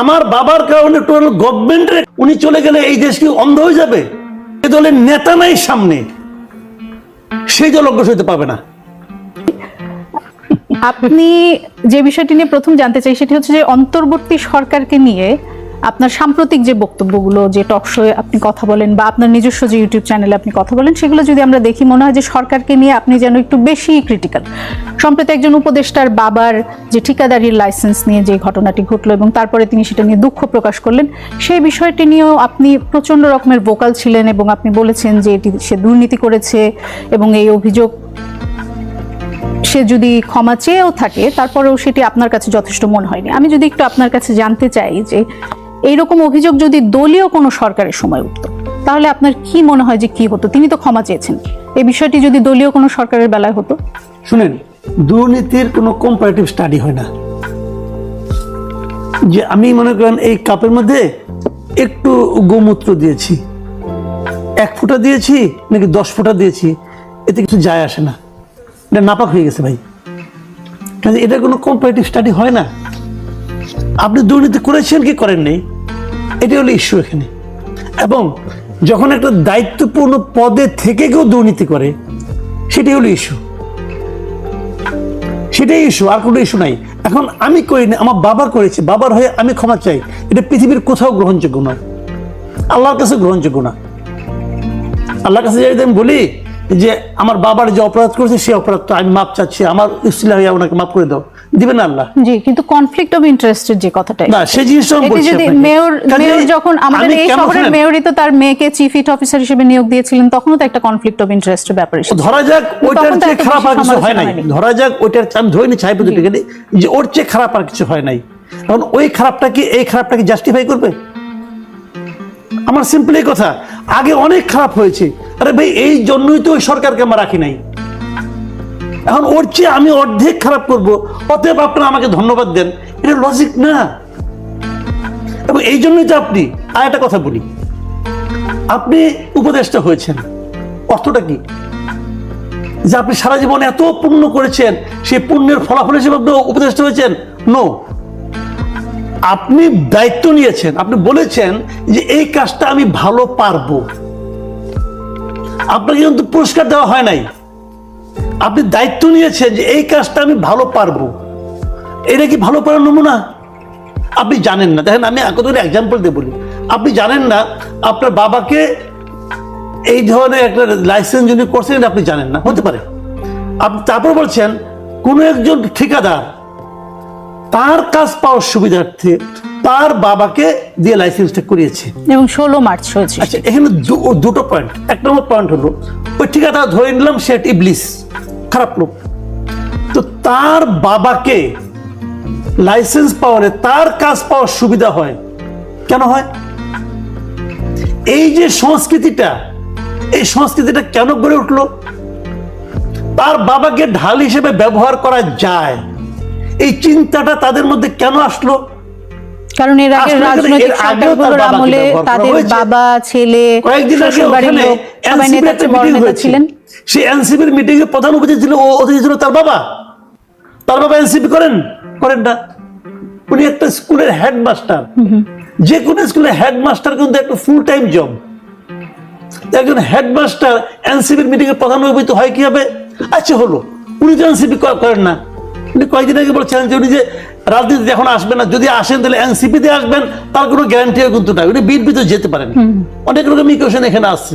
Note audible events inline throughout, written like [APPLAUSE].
আমার বাবার কারণে টোটাল গভর্নমেন্টের উনি চলে গেলে এই দেশ কি অন্ধ হয়ে যাবে? এ দলের নেতা নাই সামনে। সেই দল অগ্রসর হতে পারবে না। আপনি যে বিষয়টি নিয়ে প্রথম জানতে চাই, সেটি হচ্ছে যে অন্তর্বর্তী সরকারকে নিয়ে আপনার সাম্প্রতিক যে বক্তব্যগুলো, যে টক শোয়ে আপনি কথা বলেন বা আপনার নিজস্ব যে ইউটিউব চ্যানেলে আপনি কথা বলেন, সেগুলো যদি আমরা দেখি, মনে হয় যে সরকারকে নিয়ে আপনি যেন একটু বেশি ক্রিটিক্যাল সম্প্রতি একজন উপদেষ্টার বাবার যে ঠিকাদারির লাইসেন্স নিয়ে যে ঘটনাটি ঘটলো এবং তারপরে তিনি সেটা নিয়ে দুঃখ প্রকাশ করলেন, সেই বিষয়টি নিয়েও আপনি প্রচণ্ড রকমের ভোকাল ছিলেন এবং আপনি বলেছেন যে এটি সে দুর্নীতি করেছে এবং এই অভিযোগ সে যদি ক্ষমা চেয়েও থাকে, তারপরেও সেটি আপনার কাছে যথেষ্ট মনে হয়নি। আমি যদি একটু আপনার কাছে জানতে চাই যে এইরকম অভিযোগ যদি দলীয় কোনো সরকারের সময় উঠত, তাহলে আপনার কি মনে হয় যে কি হতো? তিনি তো ক্ষমা চেয়েছেন। এই বিষয়টি যদি দলীয় কোনো সরকারের বেলায় হতো? শুনেন, দুর্নীতির কোনো কম্পারেটিভ স্টাডি হয় না। যে আমি মনে করেন এই কাপের মধ্যে একটু গোমূত্র দিয়েছি। এক ফুটা দিয়েছি নাকি দশ ফুটা দিয়েছি, এতে কিছু যায় আসে না। এটা নাপাক হয়ে গেছে ভাই। এটা কোনো কম্পারেটিভ স্টাডি হয় না। আপনি দুর্নীতি করেছেন কি করেন নেই? এটি হলো ইস্যু এখানে। এবং যখন একটা দায়িত্বপূর্ণ পদে থেকে কেউ দুর্নীতি করে, সেটি হলো ইস্যু সেটাই ইস্যু আর কোনো ইস্যু নাই। এখন আমি করিনি আমার বাবা করেছে, বাবার হয়ে আমি ক্ষমা চাই। এটা পৃথিবীর কোথাও গ্রহণযোগ্য নয়। আল্লাহর কাছে গ্রহণযোগ্য না। আল্লাহর কাছে যদি আমি বলি যে, আমার বাবার যে অপরাধ করেছে সেই অপরাধটা আমি মাপ চাচ্ছি, আমার ইসলা হইয়া ওনাকে মাপ করে দাও। দিবেন আল্লাহ। জি কিন্তু কনফ্লিক্ট অফ ইন্টারেস্টের যে কথাটা না সেই জিনিসটা বলছি যদি মেয়র মেয়র যখন আমাদের এই শহরের মেয়রই তো তার মেয়েকে চিফ ইট অফিসার হিসেবে নিয়োগ দিয়েছিলেন তখনও তো একটা কনফ্লিক্ট অফ ইন্টারেস্টের ব্যাপার এসেছে। ধরা যাক ওইটার তখন চেয়ে খারাপ আর কিছু হয় নাই। ধরা যাক ওইটার আমি ধরে নিচ্ছি হাইপোথেটিক্যালি যে ওর চেয়ে খারাপ আর কিছু হয় নাই। এখন ওই খারাপটা কি এই খারাপটা কি জাস্টিফাই করবে? আমার সিম্পল কথা। আগে অনেক খারাপ হয়েছে। আরে ভাই এই জন্যই তো ওই সরকারকে আমরা রাখি নাই। এখন ওর চেয়ে আমি অর্ধেক খারাপ করব। অতএব আপনারা আমাকে ধন্যবাদ দেন। এটা লজিক না। এবং এই জন্যই তো আপনি, আর একটা কথা বলি। আপনি উপদেষ্টা হয়েছেন। অর্থটা কি? যে আপনি সারা জীবন এত পুণ্য করেছেন, সেই পুণ্যের ফলাফল হিসেবে আপনি উপদেষ্টা হয়েছেন? নো আপনি দায়িত্ব নিয়েছেন। আপনি বলেছেন যে এই কাজটা আমি ভালো পারব। আপনাকে কিন্তু পুরস্কার দেওয়া হয় নাই। আপনি দায়িত্ব নিয়েছেন যে এই কাজটা আমি ভালো পারব। এটা কি ভালো পারার নমুনা? আপনি জানেন না। দেখেন, আমি কত এক্সাম্পল দিয়ে বলি। আপনি জানেন না, আপনার বাবাকে এই ধরনের একটা লাইসেন্স যিনি করছেন আপনি জানেন না। হতে পারে। আপনি তারপর বলছেন, কোনো একজন ঠিকাদার তার কাজ পাওয়ার সুবিধার্থে তার বাবাকে দিয়ে লাইসেন্সটা করিয়েছে। এবং ষোলো মার্চ হয়েছে। আচ্ছা এখানে দুটো পয়েন্ট এক নম্বর পয়েন্ট হলো ওই ঠিকাদার ধরে নিলাম সে ইবলিস খারাপ লোক। তো তার বাবাকে লাইসেন্স পাওয়ালে তার কাজ পাওয়ার সুবিধা হয়। কেন হয়? এই যে সংস্কৃতিটা এই সংস্কৃতিটা কেন গড়ে উঠল? তার বাবাকে ঢাল হিসেবে ব্যবহার করা যায়। এই চিন্তাটা তাদের মধ্যে কেন আসলো? কারণ এর আগে রাজনৈতিক এর সরকারগুলোর আমলে তাদের বাবা ছেলে ওখানে লোক সবাই নেতা বড় নেতা ছিলেন। সেই এনসিপির মিটিং এ প্রধান অতিথি ছিল ও অতিথি ছিল তার বাবা। তার বাবা এনসিপি করেন? করেন না। উনি একটা স্কুলের হেডমাস্টার যে কোনো স্কুলের হেডমাস্টার কিন্তু একটা ফুল টাইম জব একজন হেডমাস্টার এনসিপির মিটিং এর প্রধান অতিথি হয় কি হবে আচ্ছা হলো। উনি তো এনসিপি করেন না। উনি কয়েকদিন আগে বলছেন যে উনি যে রাজনীতিতে এখন আসবেন না। যদি আসেন তাহলে এনসিপি তে আসবেন তার কোনো গ্যারান্টিও কিন্তু নাই। উনি বিএনপিতে যেতে পারেন। অনেক রকম ইকুয়েশন এখানে আসছে।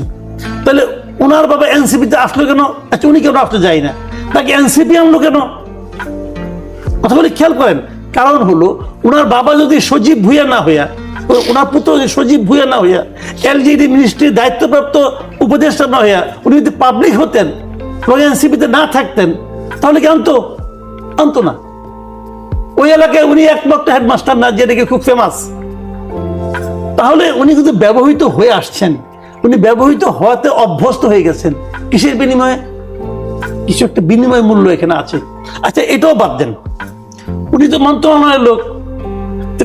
তাহলে ওনার বাবা এনসিপি তে আসলো কেন? আচ্ছা উনি কেন আসতে যায় না? তাকে এনসিপি আনলো কেন? কথাগুলি খেয়াল করেন। কারণ হলো ওনার বাবা যদি সজীব ভুইয়া না হইয়া ওনার পুত্র যদি সজীব ভুইয়া না হইয়া এলজিডি মিনিস্ট্রির দায়িত্বপ্রাপ্ত উপদেষ্টা না হইয়া উনি যদি পাবলিক হতেন এনসিপিতে না থাকতেন তাহলে কি আনতো? আনতো না। ওই এলাকায় উনি একমাত্র হেডমাস্টার না যেটাকে খুব ফেমাস তাহলে উনি কিন্তু ব্যবহৃত হয়ে আসছেন। উনি ব্যবহৃত হওয়াতে অভ্যস্ত হয়ে গেছেন। কিসের বিনিময়ে? কিছু একটা বিনিময় মূল্য এখানে আছে। আচ্ছা এটাও বাদ দেন। উনি তো মন্ত্রণালয়ের লোক।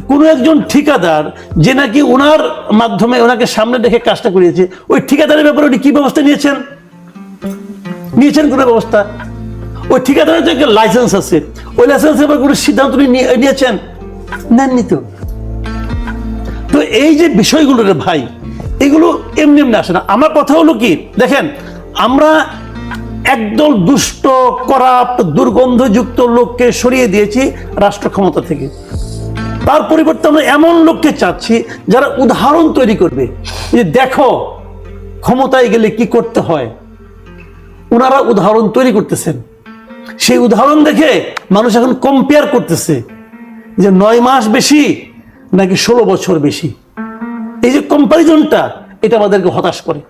কোনো একজন ঠিকাদার, যে নাকি ওনার মাধ্যমে ওনাকে সামনে রেখে কাজটা করিয়েছে, ওই ঠিকাদারের ব্যাপারে উনি কি ব্যবস্থা নিয়েছেন? নিয়েছেন কোনো ব্যবস্থা? ওই ঠিকাদারের যে একটা লাইসেন্স আছে, ওই লাইসেন্সের ব্যাপারে কোনো সিদ্ধান্ত নিয়েছেন? নেননি তো এই যে বিষয়গুলো রে ভাই, এগুলো এমনি এমনি আসে না। আমার কথা হলো কি, দেখেন, আমরা একদল দুষ্ট, করাপ্ট, দুর্গন্ধযুক্ত লোককে সরিয়ে দিয়েছি রাষ্ট্র ক্ষমতা থেকে। তার পরিবর্তে আমরা এমন লোককে চাচ্ছি যারা উদাহরণ তৈরি করবে যে দেখো, ক্ষমতায় গেলে কি করতে হয়? ওনারা উদাহরণ তৈরি করতেছেন। সেই উদাহরণ দেখে মানুষ এখন কম্পেয়ার করতেছে যে নয় মাস বেশি নাকি ষোলো বছর বেশি। এই যে কম্পারিজনটা এটা আমাদেরকে হতাশ করে।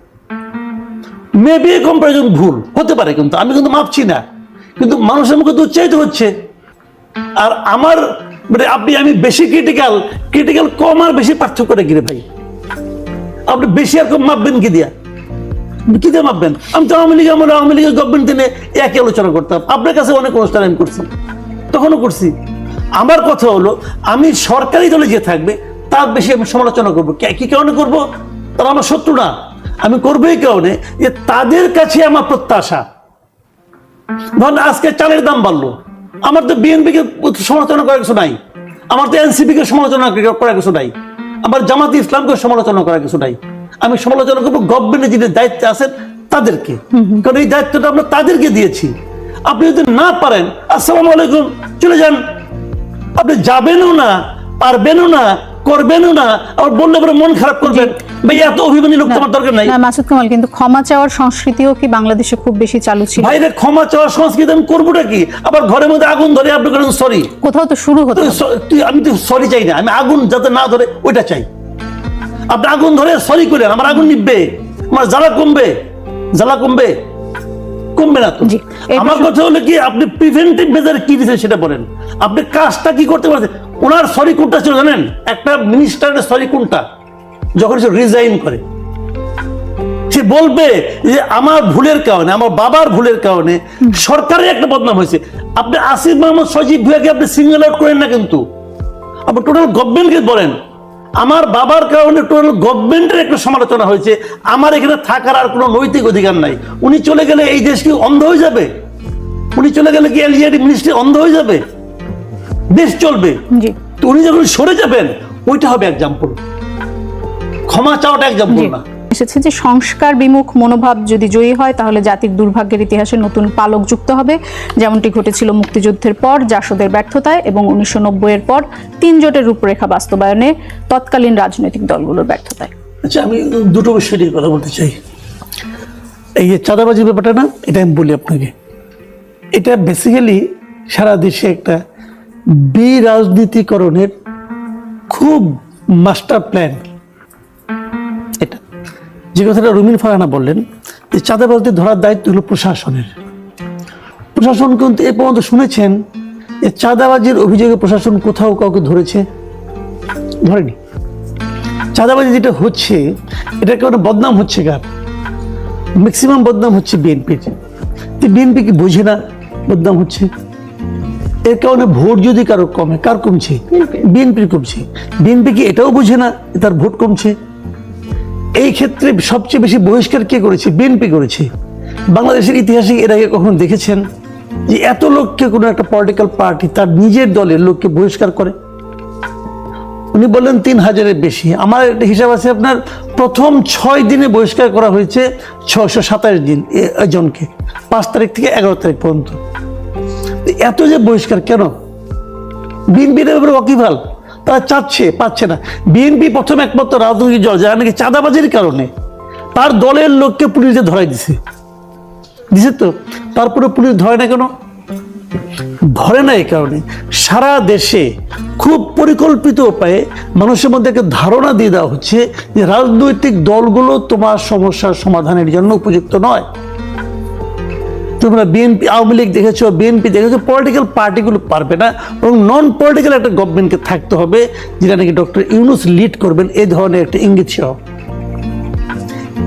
মেবি কম্পারিজন ভুল, হতে পারে কিন্তু, আমি কিন্তু মাপছি না। কিন্তু মানুষের মুখে তো উচ্চারিত হচ্ছে। আর আমার মানে আপনি, আমি বেশি ক্রিটিক্যাল ক্রিটিক্যাল কম আর বেশি পার্থক্যটা রেখে রে ভাই? আপনি বেশি আর কম মাপবেন কি দিয়া? কি দিয়ে মাপবেন আমি তো আওয়ামী লীগ আমার আওয়ামী লীগের গভর্নমেন্ট দিনে একই আলোচনা করতাম। আপনার কাছে অনেক অনুষ্ঠান আমি করছি। তখনও করছি। আমার কথা হলো, আমি সরকারি দলে যে থাকবে, তার বেশি আমি সমালোচনা করব। কে- কারণে করব? তারা আমার শত্রু না। আমি করব এই কারণে যে তাদের কাছে আমার প্রত্যাশা। ধরেন আজকে চালের দাম বাড়লো। আমার তো বিএনপি কে সমালোচনা করার কিছু নাই। আমার তো এনসিপি কে সমালোচনা করার কিছু নাই। আমার জামাত ইসলামকে সমালোচনা করার কিছু নাই। আমি সমালোচনা করব গভর্নমেন্টের যিনি দায়িত্বে আছেন তাদেরকে। কারণ এই দায়িত্বটা আমরা তাদেরকে দিয়েছি। আপনি যদি না পারেন আসসালামু আলাইকুম চলে যান। আপনি যাবেনও না পারবেনও না করবেনও না আর বললে পরে মন খারাপ করবেন। ভাই এত অভিমানী লোক তোমার দরকার নাই। না মাসুদ কামাল কিন্তু ক্ষমা চাওয়ার সংস্কৃতিও কি বাংলাদেশে খুব বেশি চালু ছিল? ভাইরে ক্ষমা চাওয়ার সংস্কৃতি আমি করবোটা কি? আবার ঘরের মধ্যে আগুন ধরে আপনি করেন সরি কোথাও তো শুরু হতো তুই আমি তো সরি চাই না। আমি আগুন যাতে না ধরে ওইটা চাই। আপনি আগুন ধরে সরি করেন আমার আগুন নিববে আমার জ্বালা কমবে জ্বালা কমবে কমবে না তো? আমার কথা হলো কি আপনি প্রিভেন্টিভ মেজার কি দিচ্ছেন সেটা বলেন। আপনি কাজটা কি করতে পারছেন? ওনার সরি কোনটা ছিল জানেন? একটা মিনিস্টারের সরি কোনটা? যখন সে রিজাইন করে। সে বলবে যে আমার ভুলের কারণে আমার বাবার ভুলের কারণে সরকারের একটা বদনাম হয়েছে। আপনি আসিফ মোহাম্মদ সজীব ভুয়াকে আপনি সিঙ্গেল আউট করেন না কিন্তু। আপনি টোটাল গভর্নমেন্টকে বলেন আমার বাবার কারণে টোটাল গভর্নমেন্টের একটা সমালোচনা হয়েছে। আমার এখানে থাকার আর কোনো নৈতিক অধিকার নাই। উনি চলে গেলে এই দেশ কি অন্ধ হয়ে যাবে? উনি চলে গেলে কি এলজিআইডি মিনিস্ট্রি অন্ধ হয়ে যাবে? দেশ চলবে? তো উনি যখন সরে যাবেন ওইটা হবে এক্সাম্পল ক্ষমা চাওয়াটা এক্সাম্পল না। এসেছে যে সংস্কার বিমুখ মনোভাব যদি জয়ী হয়, তাহলে জাতির দুর্ভাগ্যের ইতিহাসে নতুন পালক যুক্ত হবে। যেমনটি ঘটেছিল মুক্তিযুদ্ধের পর জাসদের ব্যর্থতায় এবং উনিশশো এর পর তিন জোটের রূপরেখা বাস্তবায়নে তৎকালীন রাজনৈতিক দলগুলোর ব্যর্থতায়। আচ্ছা আমি দুটো বিষয় নিয়ে কথা বলতে চাই। এই যে চাঁদাবাজির ব্যাপারটা না, এটা আমি বলি আপনাকে। এটা বেসিক্যালি সারা দেশে একটা বিরাজনীতিকরণের খুব মাস্টার প্ল্যান যে কথাটা রুমিন ফারানা বললেন যে চাঁদাবাজদের ধরার দায়িত্ব হলো প্রশাসনের। প্রশাসন কিন্তু এ পর্যন্ত শুনেছেন যে চাঁদাবাজির অভিযোগে প্রশাসন কোথাও কাউকে ধরেছে ধরেনি। চাঁদাবাজি যেটা হচ্ছে এটা কারণে বদনাম হচ্ছে কার? ম্যাক্সিমাম বদনাম হচ্ছে বিএনপির। বিএনপি কি বোঝে না বদনাম হচ্ছে? এর কারণে ভোট যদি কারও কমে কার কমছে? বিএনপির। কমছে। বিএনপি কি এটাও বোঝে না তার ভোট কমছে? এই ক্ষেত্রে সবচেয়ে বেশি বহিষ্কার কে করেছে? বিএনপি করেছে। বাংলাদেশের ইতিহাসে এর আগে কখনো দেখেছেন যে এত লোককে কোনো একটা পলিটিক্যাল পার্টি তার নিজের দলের লোককে বহিষ্কার করে? উনি বললেন তিন হাজারের বেশি। আমার একটা হিসাব আছে, আপনার প্রথম ছয় দিনে বহিষ্কার করা হয়েছে ছশো সাতাশ দিন জনকে পাঁচ তারিখ থেকে এগারো তারিখ পর্যন্ত। এত যে বহিষ্কার কেন? বিএনপির ব্যাপারে ওয়াকিভাল তারা চাচ্ছে, পাচ্ছে না। বিএনপি প্রথম একমাত্র রাজনৈতিক দল, যারা নাকি চাঁদাবাজির কারণে তার দলের লোককে পুলিশে ধরাই দিছে। দিছে তো? তারপরে পুলিশ ধরে না কেন? ধরে না এই কারণে। সারা দেশে খুব পরিকল্পিত উপায়ে মানুষের মধ্যে একটা ধারণা দিয়ে দেওয়া হচ্ছে যে রাজনৈতিক দলগুলো তোমার সমস্যার সমাধানের জন্য উপযুক্ত নয়। তোমরা বিএনপি আওয়ামী লীগ দেখেছ বিএনপি দেখেছ পলিটিক্যাল পার্টিগুলো পারবে না এবং নন পলিটিক্যাল একটা গভর্নমেন্টকে থাকতে হবে, যেটা নাকি ডক্টর ইউনুস লিড করবেন এই ধরনের একটা ইঙ্গিত সহ।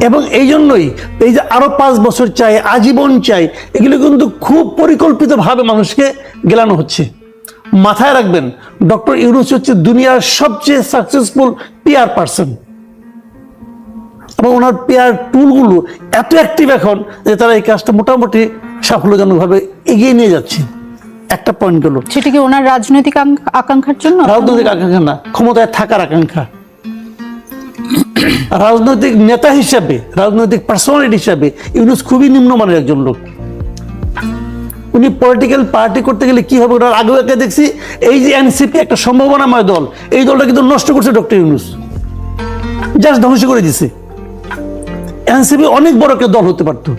এবং এই জন্যই এই যে আরও পাঁচ বছর চাই, আজীবন চাই, এগুলো কিন্তু খুব পরিকল্পিতভাবে মানুষকে গেলানো হচ্ছে। মাথায় রাখবেন, ডক্টর ইউনুস হচ্ছে দুনিয়ার সবচেয়ে সাকসেসফুল পিআর পার্সন এবং ওনার পেয়ার টুলগুলো এত অ্যাক্টিভ এখন যে তারা এই কাজটা মোটামুটি সাফল্যজনকভাবে এগিয়ে নিয়ে যাচ্ছে। একটা পয়েন্ট গেল। সেটা কি ওনার রাজনৈতিক আকাঙ্ক্ষার জন্য? রাজনৈতিক আকাঙ্ক্ষা না ক্ষমতায় থাকার আকাঙ্ক্ষা। [CLEARS THROAT] রাজনৈতিক নেতা হিসাবে রাজনৈতিক পার্সোনালিটি হিসাবে ইউনুস খুবই নিম্নমানের একজন লোক। উনি পলিটিক্যাল পার্টি করতে গেলে কি হবে ওটার আগেও একে দেখছি এই যে এনসিপি একটা সম্ভাবনাময় দল এই দলটা কিন্তু নষ্ট করছে ডক্টর ইউনুস। জাস্ট ধ্বংস করে দিছে। এনসিপি অনেক বড় একটা দল হতে পারতো।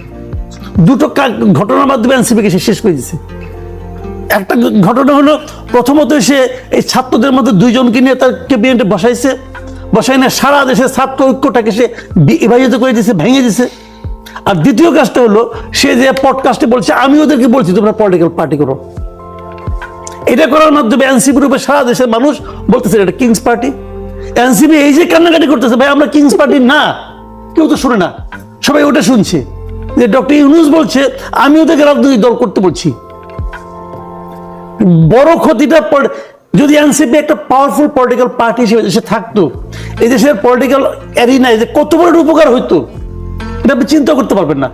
দুটো ঘটনার মাধ্যমে এনসিপিকে সে শেষ করে দিছে। একটা ঘটনা হলো, প্রথমত সে এই ছাত্রদের মধ্যে দুইজনকে নিয়ে তার ক্যাবিনেটে বসাইছে। বসাই না, সারা দেশের ছাত্র ঐক্যটাকে সে বিভাজিত করে দিছে, ভেঙে দিছে। আর দ্বিতীয় কাজটা হলো, সে যে পডকাস্টে বলছে, আমি ওদেরকে বলছি, তোমরা পলিটিক্যাল পার্টি করো। এটা করার মাধ্যমে এনসিপির উপরে সারা দেশের মানুষ বলতেছে, এটা কিংস পার্টি এনসিপি এই যে কান্নাকাটি করতেছে, ভাই, আমরা কিংস পার্টি না। কেউ তো শুনে না। সবাই ওটা শুনছে। যে ডক্টর ইউনুস বলছে, আমি ওদেরকে রাজনৈতিক দল করতে বলছি। বড় ক্ষতিটা যদি এনসিপি একটা পাওয়ারফুল পলিটিক্যাল পার্টি হিসেবে দেশে থাকতো, এই দেশের পলিটিক্যাল অ্যারিনায় যে কত বড় উপকার হইতো, এটা আপনি চিন্তা করতে পারবেন না।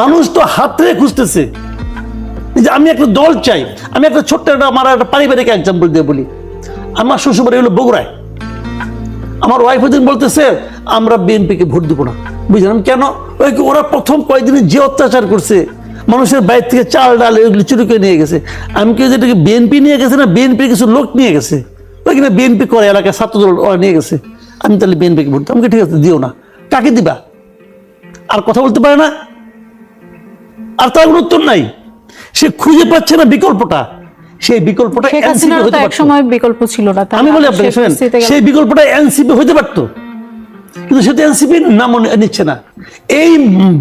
মানুষ তো হাতরে খুঁজতেছে যে আমি একটা দল চাই, আমি একটা ছোট্ট একটা, আমার একটা পারিবারিক এক্সাম্পল দিয়ে বলি। আমার শ্বশুরবাড়ি হলো বগুড়ায়। আমার ওয়াইফ ওদিন বলতেছে, আমরা বিএনপিকে ভোট দিব না। বুঝলাম কেন? ওই ওরা প্রথম কয়েকদিনে যে অত্যাচার করছে মানুষের বাইরে থেকে চাল ডাল এগুলো চুরি করে নিয়ে গেছে। আমি কি যেটাকে বিএনপি নিয়ে গেছে না বিএনপির কিছু লোক নিয়ে গেছে? ওই কিনা বিএনপি করে এলাকায় ছাত্র দল ওরা নিয়ে গেছে। আমি তাহলে বিএনপিকে ভোট আমাকে ঠিক আছে দিও না। কাকে দিবা? আর কথা বলতে পারে না? আর তার কোনো উত্তর নাই। সে খুঁজে পাচ্ছে না বিকল্পটা। সেই বিকল্পটা হাসিনার হতে পারতো। সময় বিকল্প ছিল না আমি বলি আপনি আপনাকে শোনেন সেই বিকল্পটা এনসিপি হতে পারতো। কিন্তু সেটা এনসিপি নাম নিচ্ছে না। এই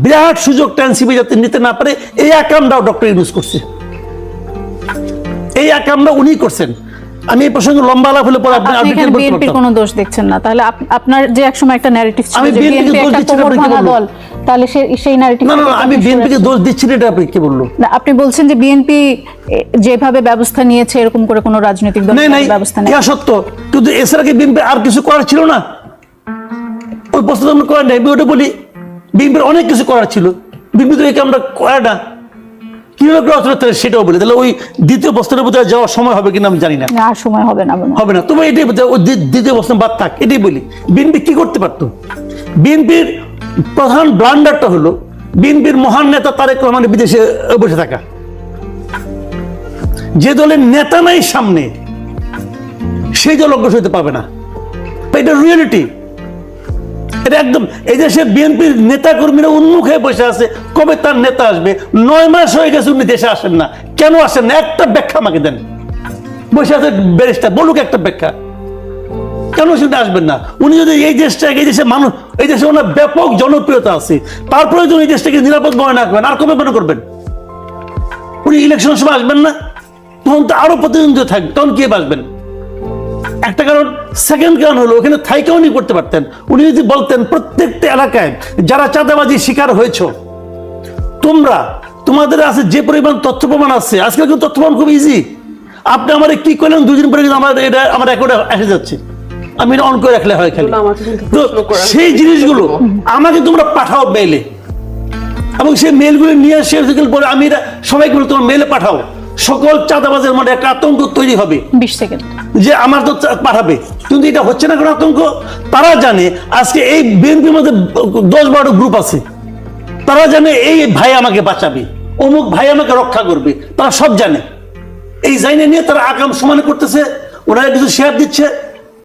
বিরাট সুযোগটা এনসিপি যাতে নিতে না পারে এই আকামটাও ডক্টর ইউনুস করছে। এই আকামটা উনি করছেন। আমি এই প্রসঙ্গে লম্বা আলাপ হলে পরে আপনি বিএনপির। কোনো দোষ দেখছেন না। তাহলে আপনার যে একসময় একটা ন্যারেটিভ ছিল যে বিএনপি একটা না, কোমর ভাঙা? দল তাহলে সেই ন্যারেটিভ না না না, আমি বিএনপিকে দোষ দিচ্ছি না এটা আপনি কি বলল না আপনি বলছেন যে বিএনপি যেভাবে ব্যবস্থা নিয়েছে এরকম করে কোনো রাজনৈতিক দল ব্যবস্থা নেই। ইয়া সত্য। কিন্তু এছাড়া কি বিএনপি আর কিছু করার ছিল না? প্রশ্ন আমরা করার নাই ওটা বলি বিএনপির অনেক কিছু করার ছিল। বিএনপি তো একে আমরা করে না। কীভাবে করা হচ্ছিল সেটাও বলি। তাহলে ওই দ্বিতীয় বস্ত্রের বোধহয় যাওয়ার সময় হবে কিনা আমি জানি না। না আর সময় হবে না হবে না। তবে এটাই ওই দ্বিতীয় বস্ত্র বাদ থাক এটাই বলি। বিএনপি কি করতে পারতো? বিএনপির প্রধান ব্লান্ডারটা হলো বিএনপির মহান নেতা তারেক রহমানের বিদেশে বসে থাকা। যে দলের নেতা নাই সামনে সেই দল অগ্রসর হতে পারবে না। এটা রিয়েলিটি এটা একদম, এই দেশে বিএনপির নেতা কর্মীরা উন্মুখ হয়ে বসে আছে, কবে তার নেতা আসবে? নয় মাস হয়ে গেছে উনি দেশে আসেন না। কেন আসেন না? একটা ব্যাখ্যা আমাকে দেন। বসে আছে ব্যারিস্টার, বলুক একটা ব্যাখ্যা। কেন সেটা আসবেন না? উনি যদি এই দেশটা, এই দেশে মানুষ, এই দেশে ওনার ব্যাপক জনপ্রিয়তা আছে তারপরে যদি এই দেশটাকে নিরাপদ মনে না আর কবে মনে করবেন? উনি ইলেকশনের সময় আসবেন না? তখন তো আরও প্রতিদ্বন্দ্বী থাকবে। তখন কে বাসবেন? একটা কারণ সেকেন্ড কারণ হলো ওখানে থাইকেও উনি করতে পারতেন। উনি যদি বলতেন প্রত্যেকটা এলাকায় যারা চাঁদাবাজি শিকার হয়েছ তোমরা তোমাদের আছে যে পরিমাণ তথ্য প্রমাণ আছে আজকাল কিন্তু তথ্য প্রমাণ খুব ইজি আপনি আমার কি করলেন দুদিন পরে কিন্তু আমার এটা আমার রেকর্ডে এসে যাচ্ছে। আমি অন করে রাখলে হয় খালি। তো সেই জিনিসগুলো আমাকে তোমরা পাঠাও মেলে এবং সেই মেলগুলো নিয়ে এসে পরে আমি এটা সবাইকে তোমার মেলে পাঠাও। সকল চাঁদাবাজের মধ্যে একটা আতঙ্ক তৈরি হবে। বিশ সেকেন্ড। যে আমার তো পাঠাবে। কিন্তু এটা হচ্ছে না কোনো আতঙ্ক? তারা জানে আজকে এই বিএনপির মধ্যে দশ বারো গ্রুপ আছে। তারা জানে এই ভাই আমাকে বাঁচাবে। অমুক ভাই আমাকে রক্ষা করবে। তারা সব জানে। এই জাইনে নিয়ে তারা আগাম সমানে করতেছে। ওনারা কিছু শেয়ার দিচ্ছে।